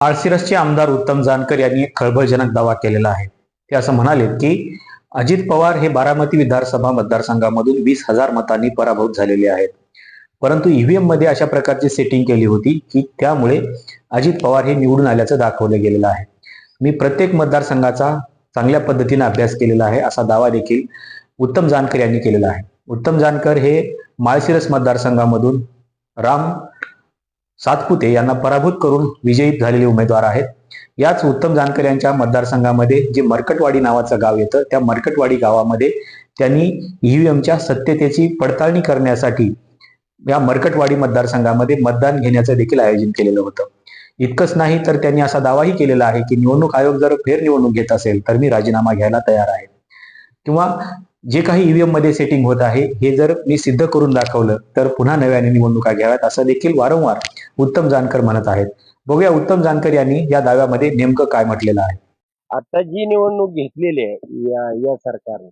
माळशिरसचे आमदार उत्तम जानकर यांनी एक खळबळजनक दावा केलेला आहे. ते असं म्हणाले की अजित पवार हे बारामती विधानसभा मतदारसंघामधून वीस हजार मतांनी पराभूत झालेले आहेत. परंतु ईव्हीएममध्ये अशा प्रकारची सेटिंग केली होती की त्यामुळे अजित पवार हे निवडून आल्याचं दाखवलं गेलेलं आहे. मी प्रत्येक मतदारसंघाचा चांगल्या पद्धतीने अभ्यास केलेला आहे असा दावा देखील उत्तम जानकर यांनी केलेला आहे. उत्तम जानकर हे माळशिरस मतदारसंघामधून राम सातपुते यांना पराभूत करून विजयी झालेले उमेदवार आहेत. याच उत्तम जानकर यांच्या मतदारसंघामध्ये जे मरकटवाडी नावाचं गाव येतं त्या मरकटवाडी गावामध्ये त्यांनी ईव्हीएमच्या सत्यतेची पडताळणी करण्यासाठी या मरकटवाडी मतदारसंघामध्ये मतदान घेण्याचं देखील आयोजन केलेलं होतं. इतकंच नाही तर त्यांनी असा दावाही केलेला आहे की निवडणूक आयोग जर फेर निवडणूक घेत असेल तर मी राजीनामा घ्यायला तयार आहे. किंवा जे काही ईव्हीएममध्ये सेटिंग होत आहे हे जर मी सिद्ध करून दाखवलं तर पुन्हा नव्याने निवडणुका घ्याव्यात असं देखील वारंवार उत्तम जानकर म्हणत आहेत. बघूया उत्तम जानकर यांनी या दाव्यामध्ये नेमकं काय म्हटलेलं आहे. आता जी निवडणूक घेतलेली आहे या या सरकारने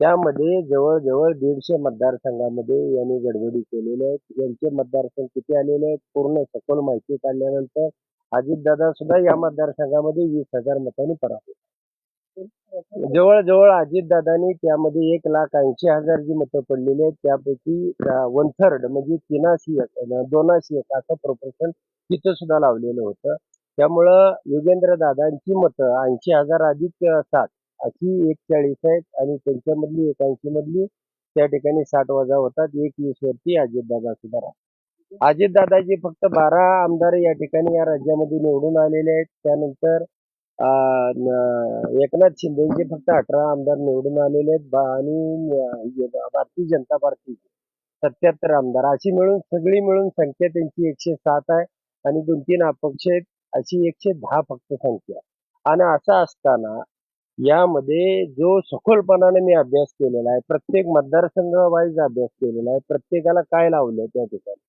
त्यामध्ये जवळजवळ दीडशे मतदारसंघामध्ये यांनी गडबडी केलेल्या आहेत यांचे मतदारसंघ किती आलेले आहेत पूर्ण सखोल माहिती काढल्यानंतर अजितदादा सुद्धा या मतदारसंघामध्ये वीस हजार मतांनी पराभूत जवळ जवळ अजित दादानी त्यामध्ये एक लाख ऐंशी हजार जी मतं पडलेली आहेत. त्यापैकी वन थर्ड म्हणजे तीनाशी एक दोनाशी एक असं प्रोपोर्शन तिथं सुद्धा लावलेलं होतं. त्यामुळं योगेंद्र दादांची मतं ऐंशी हजार अधिक सात अशी एक चाळीस आहेत आणि त्यांच्यामधली एक ऐंशी मधली त्या ठिकाणी साठ वजा होतात. एक वीस वरती अजितदादा सुद्धा राहतात. अजितदादाचे फक्त बारा आमदार या ठिकाणी या राज्यामध्ये निवडून आलेले आहेत. त्यानंतर एकनाथ शिंदेचे फक्त अठरा आमदार निवडून आलेले आहेत. आणि भारतीय जनता पार्टी सत्याहत्तर आमदार. अशी मिळून सगळी मिळून संख्या त्यांची एकशे सात आहे. आणि दोन तीन अपक्ष आहेत अशी एकशे दहा फक्त संख्या. आणि असं असताना यामध्ये जो सखोलपणाने मी अभ्यास केलेला आहे प्रत्येक मतदारसंघ वाईज अभ्यास केलेला आहे प्रत्येकाला काय लावलं त्या ठिकाणी?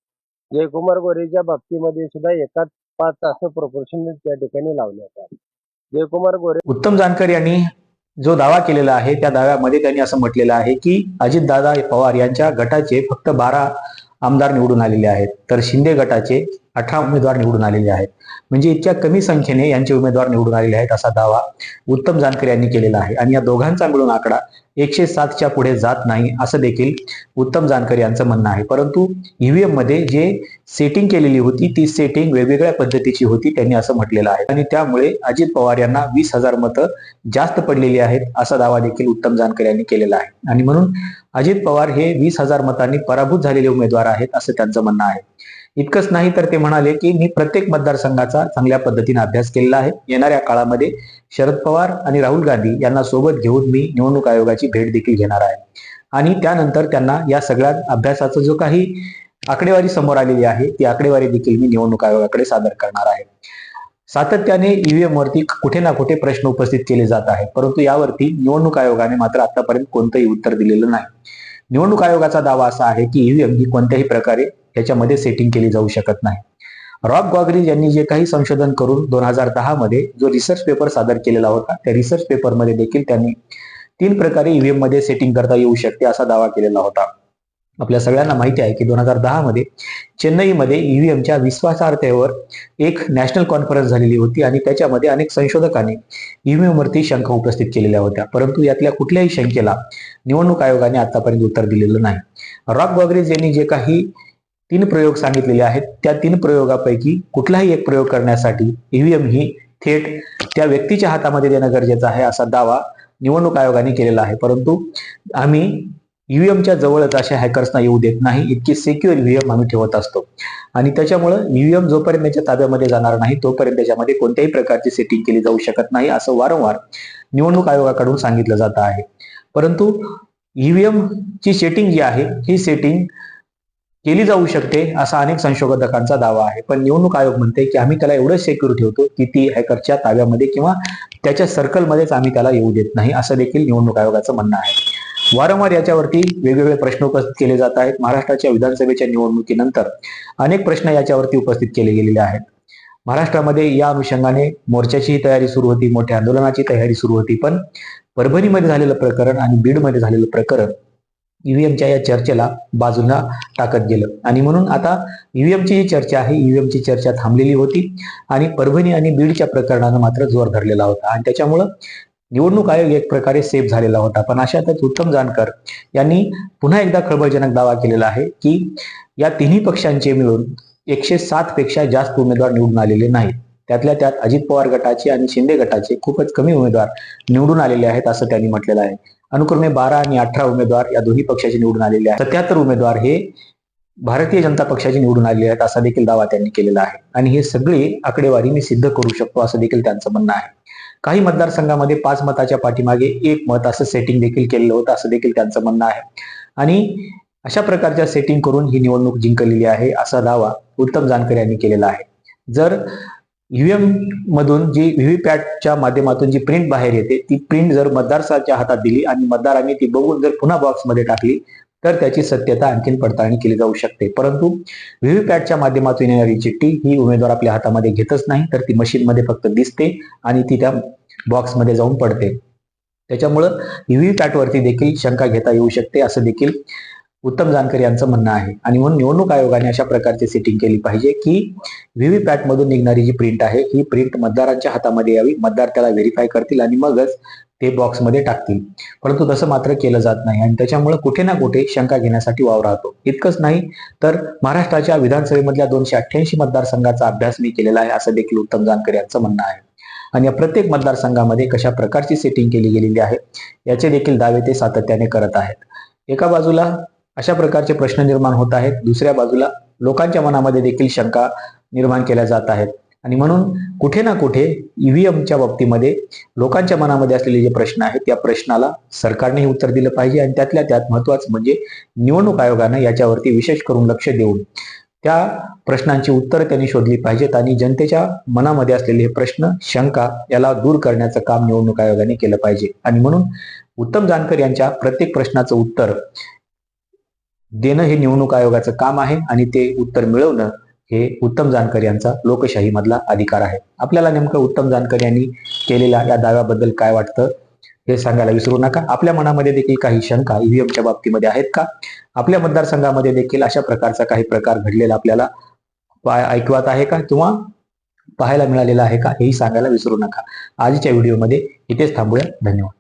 जयकुमार गोरेच्या बाबतीमध्ये सुद्धा एकाच पाच असं प्रोपोर्शन त्या ठिकाणी लावण्यात आलं. जयकुमार गोरे. उत्तम जानकर यांनी जो दावा केलेला आहे त्या दाव्यामध्ये त्यांनी असं म्हटलेलं आहे की अजितदादा पवार यांच्या गटाचे फक्त बारा आमदार निवडून आलेले आहेत. तर शिंदे गटाचे अठरा उमेदवार निवडून आलेले आहेत. म्हणजे इतक्या कमी संख्येने यांचे उमेदवार निवडून आलेले आहेत असा दावा उत्तम जानकर यांनी केलेला आहे. आणि या दोघांचा मिळून आकडा एकशे सातच्या पुढे जात नाही असं देखील उत्तम जानकर यांचं म्हणणं आहे. परंतु ईव्हीएममध्ये जे सेटिंग केलेली होती ती सेटिंग वेगवेगळ्या पद्धतीची होती त्यांनी असं म्हटलेलं आहे. आणि त्यामुळे अजित पवार यांना वीस हजार मतं जास्त पडलेली आहेत असा दावा देखील उत्तम जानकर यांनी केलेला आहे. आणि म्हणून अजित पवार हे वीस हजार मतांनी पराभूत झालेले उमेदवार आहेत असं त्यांचं म्हणणं आहे. इतकंच नाही तर ते म्हणाले की मी प्रत्येक मतदारसंघाचा चांगल्या पद्धतीने अभ्यास केलेला आहे. येणाऱ्या काळामध्ये शरद पवार आणि राहुल गांधी यांना सोबत घेऊन मी निवडणूक आयोगाची भेट देखील घेणार आहे. आणि त्यानंतर त्यांना या सगळ्या अभ्यासाचा जो काही आकडेवारी समोर आलेली आहे ती आकडेवारी देखील मी निवडणूक आयोगाकडे सादर करणार आहे. सातत्याने ईव्हीएम वरती कुठे ना कुठे प्रश्न उपस्थित केले जात आहेत परंतु यावरती निवडणूक आयोगाने मात्र आतापर्यंत कोणतंही उत्तर दिलेलं नाही. निवडणूक आयोगाचा दावा असा आहे की ईव्हीएम ही कोणत्याही प्रकारे याच्यामध्ये सेटिंग केली जाऊ शकत नाही. रॉब गॉगरीज यांनी जे काही संशोधन करून दोन हजार दहा मध्ये जो रिसर्च पेपर सादर केलेला होता त्या रिसर्च पेपरमध्ये देखील त्यांनी तीन प्रकारे ईव्हीएममध्ये सेटिंग करता येऊ शकते असा दावा केलेला होता. आपल्या सगळ्यांना माहिती आहे की दोन हजार दहा मध्ये चेन्नईमध्ये ईव्हीएमच्या विश्वासार्हतेवर एक नॅशनल कॉन्फरन्स झालेली होती आणि त्याच्यामध्ये अनेक संशोधकांनी ईव्हीएम वरती शंका उपस्थित केलेल्या होत्या. परंतु यातल्या कुठल्याही शंकेला निवडणूक आयोगाने आतापर्यंत उत्तर दिलेलं नाही. रॉक गॉगरेज यांनी जे काही तीन प्रयोग सांगितलेले आहेत. त्या तीन प्रयोगापैकी कुठलाही एक प्रयोग करण्यासाठी ईव्हीएम ही थेट त्या व्यक्तीच्या हातामध्ये देणं गरजेचं आहे असा दावा निवडणूक आयोगाने केलेला आहे. परंतु आम्ही ईव्हीएमच्या जवळच अशा हॅकर्सना येऊ देत नाही. इतकी सेक्युअर ईव्हीएम आम्ही ठेवत असतो. आणि त्याच्यामुळं ईव्हीएम जोपर्यंत त्याच्या ताब्यामध्ये जाणार नाही तोपर्यंत त्याच्यामध्ये कोणत्याही प्रकारची सेटिंग केली जाऊ शकत नाही असं वारंवार निवडणूक आयोगाकडून सांगितलं जात आहे. परंतु ईव्हीएम ची सेटिंग जी आहे ही सेटिंग केली जाऊ शकते असा अनेक संशोधकांचा दावा आहे. पण निवडणूक आयोग म्हणते की आम्ही त्याला एवढं सेक्युर ठेवतो की ती हॅकरच्या ताब्यामध्ये किंवा त्याच्या सर्कलमध्येच आम्ही त्याला येऊ देत नाही असं देखील निवडणूक आयोगाचं म्हणणं आहे. वारंवार याच्यावरती वेगवेगळे प्रश्न उपस्थित केले जात आहेत. महाराष्ट्राच्या विधानसभेच्या निवडणुकीनंतर अनेक प्रश्न याच्यावरती उपस्थित केले गेलेले आहेत. महाराष्ट्रामध्ये या अनुषंगाने मोर्चाचीही तयारी सुरू होती मोठ्या आंदोलनाची तयारी सुरू होती पण परभणीमध्ये झालेलं प्रकरण आणि बीडमध्ये झालेलं प्रकरण ईव्हीएमच्या या चर्चेला बाजूला टाकत गेलं. आणि म्हणून आता ईव्हीएमची जी चर्चा आहे ईव्हीएमची चर्चा थांबलेली होती आणि परभणी आणि बीडच्या प्रकरणानं मात्र जोर धरलेला होता. आणि त्याच्यामुळं निवडणूक आयोग एक प्रकारे सेफ झालेला होता. पण अशातच उत्तम जानकर यांनी पुन्हा एकदा खळबळजनक दावा केलेला आहे की या तिन्ही पक्षांचे मिळून एकशे सात पेक्षा जास्त उमेदवार निवडून आलेले नाहीत. त्यातल्या त्यात अजित पवार गटाचे आणि शिंदे गटाचे खूपच कमी उमेदवार निवडून आलेले आहेत असं त्यांनी म्हटलेलं आहे. अनुक्रमे बारा आणि अठरा उमेदवार या दोन्ही पक्षाचे निवडून आलेले आहेत. सत्याहत्तर उमेदवार हे भारतीय जनता पक्षाचे निवडून आलेले आहेत असा देखील दावा त्यांनी केलेला आहे. आणि हे सगळे आकडेवारी मी सिद्ध करू शकतो असं देखील त्यांचं म्हणणं आहे. काही मतदारसंघामध्ये पाच मताच्या पाठीमागे एक मत असं सेटिंग देखील केलेलं होतं असं देखील त्यांचं म्हणणं आहे. आणि अशा प्रकारच्या सेटिंग करून ही निवडणूक जिंकलेली आहे असा दावा उत्तम जानकर यांनी केलेला आहे. जर ईव्हीएम मधून जी व्हीव्हीपॅटच्या माध्यमातून जी प्रिंट बाहेर येते ती प्रिंट जर मतदाराच्या हातात दिली आणि मतदारांनी ती बघून जर पुन्हा बॉक्समध्ये टाकली तर त्याची सत्यता आणखीन पडताळणी केली जाऊ शकते. परंतु व्हीव्हीपॅटच्या माध्यमातून येणारी चिठ्ठी ही उमेदवार आपल्या हातामध्ये घेतच नाही तर ती मशीनमध्ये फक्त दिसते आणि ती त्या बॉक्समध्ये जाऊन पडते. त्याच्यामुळं व्हीव्हीपॅटवरती देखील शंका घेता येऊ शकते असं देखील उत्तम जानकर यांचं म्हणणं आहे. आणि म्हणून निवडणूक आयोगाने अशा प्रकारची सेटिंग केली पाहिजे की व्हीव्हीपॅट मधून निघणारी जी प्रिंट आहे ही प्रिंट मतदारांच्या हातामध्ये यावी मतदार त्याला व्हेरीफाय करतील आणि मगच ते बॉक्समध्ये टाकतील. परंतु तसं मात्र केलं जात नाही आणि त्याच्यामुळे कुठे ना कुठे शंका घेण्यासाठी वाव राहतो. इतकंच नाही तर महाराष्ट्राच्या विधानसभेमधल्या दोनशे अठ्ठ्याऐंशी मतदारसंघाचा अभ्यास मी केलेला आहे असं देखील उत्तम जानकर यांचं म्हणणं आहे. आणि या प्रत्येक मतदारसंघामध्ये कशा प्रकारची सेटिंग केली गेलेली आहे याचे देखील दावे ते सातत्याने करत आहेत. एका बाजूला अशा प्रकारचे प्रश्न निर्माण होत आहेत. दुसऱ्या बाजूला लोकांच्या मनामध्ये देखील शंका निर्माण केल्या जात आहेत. आणि म्हणून कुठे ना कुठे ईव्हीएमच्या बाबतीमध्ये लोकांच्या मनामध्ये असलेले जे प्रश्न आहेत त्या प्रश्नाला सरकारनेही उत्तर दिलं पाहिजे आणि त्यातल्या त्यात महत्वाचं म्हणजे निवडणूक आयोगानं याच्यावरती विशेष करून लक्ष देऊन त्या प्रश्नांची उत्तरं त्यांनी शोधली पाहिजेत आणि जनतेच्या मनामध्ये असलेले हे प्रश्न शंका याला दूर करण्याचं काम निवडणूक आयोगाने केलं पाहिजे. आणि म्हणून उत्तम जानकर यांच्या प्रत्येक प्रश्नाचं उत्तर देणं हे निवडणूक आयोगाचं काम आहे आणि ते उत्तर मिळवणं हे उत्तम जानकर यांचा लोकशाही मधला अधिकार आहे. आपल्याला नेमकं उत्तम जानकर यांनी केलेल्या या दाव्याबद्दल काय वाटतं हे सांगायला विसरू नका. आपल्या मनामध्ये देखील काही शंका ईव्हीएमच्या बाबतीमध्ये आहेत का? आपल्या मतदारसंघामध्ये देखील अशा प्रकारचा काही प्रकार घडलेला आपल्याला ऐकवात ऐकवत आहे का किंवा पाहायला मिळालेला आहे का हेही सांगायला विसरू नका. आजच्या व्हिडिओमध्ये इथेच थांबूया. धन्यवाद.